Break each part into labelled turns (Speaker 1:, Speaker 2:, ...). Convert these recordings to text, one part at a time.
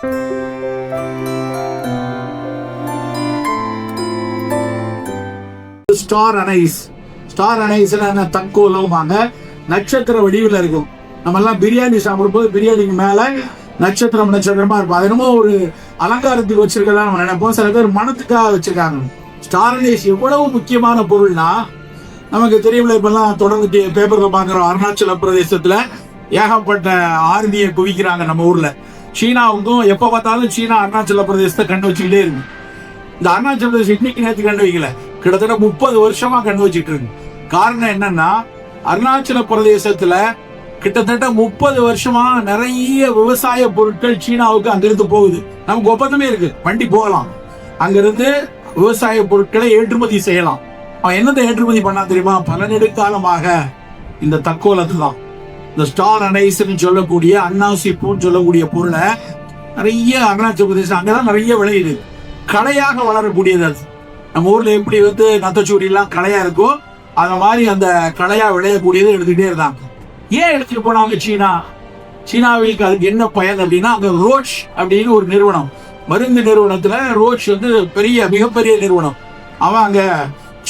Speaker 1: Star anise star அனைஸ்ல என்ன தக்கோலமாங்க நட்சத்திர வடிவில் இருக்கும். நம்ம எல்லாம் பிரியாணி சாப்பிடும்போது பிரியாணிக்கு மேல நட்சத்திரம் நட்சத்திரமா இருக்கும். அது என்னமோ ஒரு அலங்காரத்துக்கு வச்சிருக்கதா நம்ம நினைப்போம். சில பேர் மனத்துக்காக வச்சிருக்காங்க. ஸ்டார் அனைஸ் எவ்வளவு முக்கியமான பொருள்னா நமக்கு தெரியல இப்பெல்லாம் தொடர்ந்து பேப்பர்ல பாக்குறோம் அருணாச்சல பிரதேசத்துல ஏகப்பட்ட ஆர்மியை குவிக்கிறாங்க நம்ம ஊர்ல. சீனாவுக்கும் எப்போ பார்த்தாலும் சீனா அருணாச்சல பிரதேசத்தை கண்டு வச்சுக்கிட்டே இருக்கு. இந்த அருணாச்சல பிரதேசம் இன்னைக்கு நேற்று கண்டு வைக்கல. கிட்டத்தட்ட முப்பது வருஷமா கண்டு வச்சுட்டு இருக்கு. காரணம் என்னன்னா அருணாச்சல பிரதேசத்துல கிட்டத்தட்ட முப்பது வருஷமா நிறைய விவசாய பொருட்கள் சீனாவுக்கு அங்கிருந்து போகுது. நமக்கு ஒப்பந்தமே இருக்கு. வண்டி போகலாம். அங்கிருந்து விவசாய பொருட்களை ஏற்றுமதி செய்யலாம். அவன் என்னத்தை ஏற்றுமதி பண்ணா தெரியுமா? பல நெடுக்காலமாக இந்த தக்கோலத்து தான் இந்த ஸ்டார் அனைஸ்ன்னு சொல்லக்கூடிய அன்னாசி பூன்னு சொல்லக்கூடிய பொருளை நிறைய அருணாச்சல பிரதேசம் அங்கதான் நிறைய விளையுது களையாக வளரக்கூடியது அது. நம்ம ஊர்ல எப்படி வந்து நத்தச்சூரியெல்லாம் கலையா இருக்கோ அந்த மாதிரி அந்த கலையா விளையக்கூடியது எடுத்துக்கிட்டே இருந்தாங்க ஏன் எடுத்துட்டு போனாங்க சீனா? சீனாவிற்கு அதுக்கு என்ன பயன் அப்படின்னா அங்க ரோச் அப்படின்னு ஒரு நிறுவனம். மருந்து நிறுவனத்துல ரோச் வந்து பெரிய மிகப்பெரிய நிறுவனம். அவன் அங்க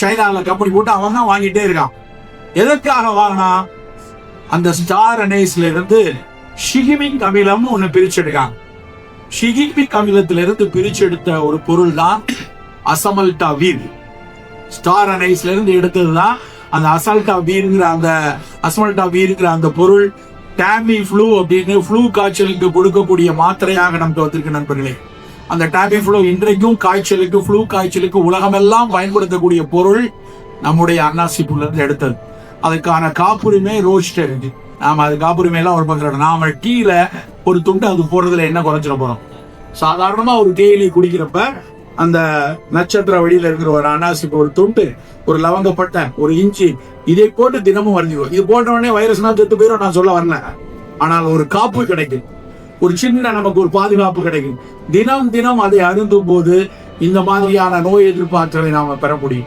Speaker 1: சைனால கம்பெனி போட்டு அவன் தான் வாங்கிட்டே இருக்கான். எதற்காக வாங்கினா அந்த ஸ்டார் அனைஸ்ல இருந்து ஷிகிமிக் அமிலம்னு ஒண்ணு பிரிச்செடுக்காங்க. ஷிகிமிக் அமிலத்திலிருந்து பிரிச்செடுத்த ஒரு பொருள் தான் அசமல்டா வீர். ஸ்டார் அனைஸ்ல இருந்து எடுத்ததுதான் அந்த அசால்டா வீருங்கிற அந்த அசமல்டா வீருங்கிற அந்த பொருள் டேமி ஃப்ளூ அப்படின்னு ஃப்ளூ காய்ச்சலுக்கு கொடுக்கக்கூடிய மாத்திரையாக நமக்கு வந்திருக்கு நண்பர்களே. அந்த டாமி ஃப்ளூ இன்றைக்கும் காய்ச்சலுக்கு ஃப்ளூ காய்ச்சலுக்கு உலகமெல்லாம் பயன்படுத்தக்கூடிய பொருள் நம்முடைய அன்னாசி இருந்து எடுத்தது. அதுக்கான காப்புரிமை ரோஸ்டருக்கு நாம அது காப்புரிமை எல்லாம் ஒரு பக்கம் நாம டீல ஒரு துண்டு அது போடுறதுல என்ன குறைச்சிட போறோம்? சாதாரணமா ஒரு தேயிலை குடிக்கிறப்ப அந்த நட்சத்திர வழியில இருக்கிற ஒரு அனாசிக்கு ஒரு துண்டு ஒரு லவங்கப்பட்டை ஒரு இஞ்சி இதை போட்டு தினமும் வரைஞ்சிடும் இது போட்ட உடனே வைரஸ்னா செத்து போயிடும் நான் சொல்ல வரல. ஆனால் ஒரு காப்பு கிடைக்கும். ஒரு சின்ன நமக்கு ஒரு பாதுகாப்பு கிடைக்கும். தினம் தினம் அதை அருந்தும் போது இந்த மாதிரியான நோய் எதிர்ப்பாற்றலை நாம பெற முடியும்.